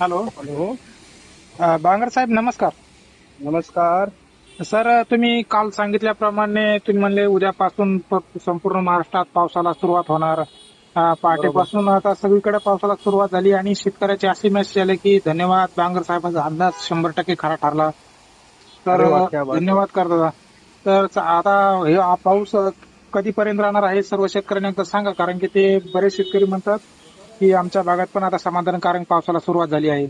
Hello. Hello. Bangar साहेब नमस्कार. नमस्कार. Sir तुम्ही काल सांगितल्याप्रमाणे तुम्ही म्हणले उद्यापासून संपूर्ण महाराष्ट्रात पावसाला सुरुवात होणार. पहाटेपासून आता सगळीकडे पावसाला सुरुवात झाली आणि शेतकऱ्याचे असे मेसेज आले की धन्यवाद बांगर साहेबांचा अंदाज शंभर टक्के खरा ठरला. तर. धन्यवाद करता. तर आता हे हा पाऊस कधीपर्यंत राहणार आहे सर्व शेतकऱ्यांना एकदा सांगा कारण की ते बरेच शेतकरी म्हणतात की आमच्या भागात पण आता समाधानकारक पावसाला सुरुवात झाली आहे.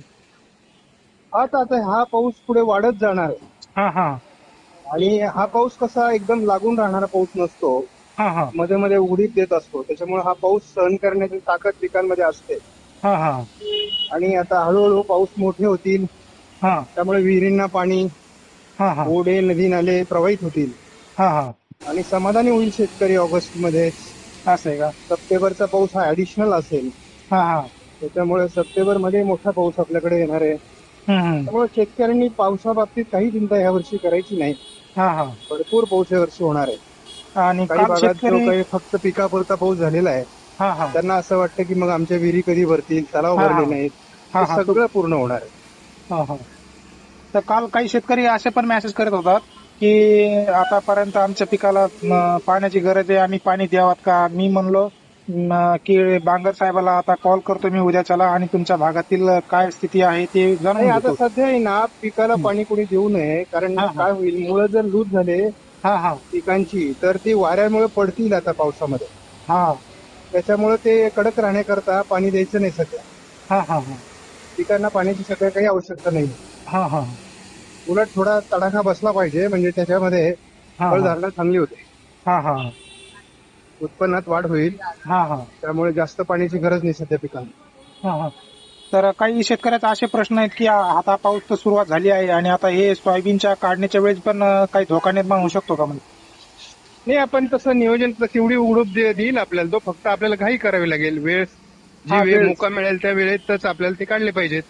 आता आता हा पाऊस पुढे वाढत जाणार. आहे हा हा. आणि हा पाऊस कसा एकदम लागून राहणारा पाऊस नसतो. हा हा. मध्ये मध्ये उडीत देत असतो. त्याच्यामुळे हा पाऊस सहन करण्याची ताकद पिकांमध्ये असते. हा हा. आणि आता हळूहळू पाऊस मोठे होतील. हा. त्यामुळे विहिरींना पाणी हा हा. ओढे नदी नाले प्रवाहित होतील. हा हा. आणि समाधानी होईल शेतकरी ऑगस्टमध्ये असं आहे का? सप्टेंबरचा पाऊस हा ऍडिशनल असेल. हा हा त्याच्यामुळे सप्टेंबरमध्ये मोठा पाऊस आपल्याकडे येणार आहे हम्म. त्यामुळे शेतकऱ्यांनी पावसाबाबतीत काही चिंता यावर्षी करायची नाही हा हा भरपूर पाऊस यावर्षी होणार आहे आणि काही काल भागात जो शेतकरी काही फक्त पिकापुरता पाऊस झालेला आहे हा हा त्यांना असं वाटतं की मग आमच्या विहिरी कधी भरतील तलाव हा. भरले नाहीत हा, हा. सगळं पूर्ण होणार आहे हा, हा. तर काल काही शेतकरी असे पण मेसेज करत होतात की आतापर्यंत आमच्या पिकाला पाण्याची गरज आहे आणि पाणी द्यावात का मी म्हणलो म, की बांगर साहेबाला आता कॉल करतो मी उद्याच्याला आणि तुमच्या भागातील काय स्थिती आहे ते नाही जाणून आता घेतो सध्या आहे ना पिकाला पाणी कोणी देऊ नये कारण हा, हा. काय होईल मुळं जर लूज झाले हा हा. पिकांची तर ती वाऱ्यामुळे पडतील आता पावसामध्ये. हा. त्याच्यामुळे ते कडक राहण्याकरता पाणी द्यायचं नाही सध्या. हा हा हा. पिकांना पाण्याची सध्या काही आवश्यकता नाही. हा हा. उलट थोडा तडाखा बसला पाहिजे म्हणजे त्याच्यामध्ये हा फळधारणा चांगली होते हा हा. उत्पन्नात वाढ होईल. हा हा. त्यामुळे जास्त पाण्याची गरज नाही सध्या पिकांना हा, हा. तर काही शेतकऱ्याचे असे प्रश्न आहेत की आता पाऊस तर सुरुवात झाली आहे आणि आता हे सोयाबीनच्या काढण्याच्या वेळेस पण अं, काही धोका निर्माण होऊ शकतो का म्हणजे? नाही आपण तसं नियोजन तेवढी उडूप दे- देईल आपल्याला. तो फक्त आपल्याला घाई करावी लागेल. वेळ जी हा, वेळ वेळ. मोका मिळेल त्या वेळेतच आपल्याला ते काढले पाहिजेत.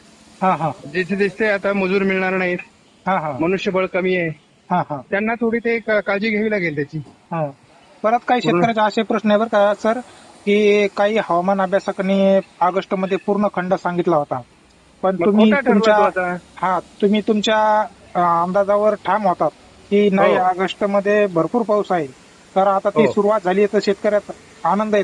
हा हा. जिथे दिसते आता मजूर मिळणार नाहीत. हा हा. मनुष्यबळ कमी आहे. हा हा. त्यांना थोडी ते का- काळजी घ्यावी लागेल त्याची. हा. परत काही शेतकऱ्याचे असे प्रश्न आहे बरं का सर की काही हवामान अभ्यासकांनी ऑगस्टमध्ये पूर्ण खंड सांगितला होता पण तुम्ही तुमच्या हा तुम्ही तुमच्या अं, अंदाजावर ठाम होतात की नाही हो. ऑगस्टमध्ये भरपूर पाऊस आहे तर आता ती हो. सुरुवात झाली तर शेतकऱ्याचा आनंद आहे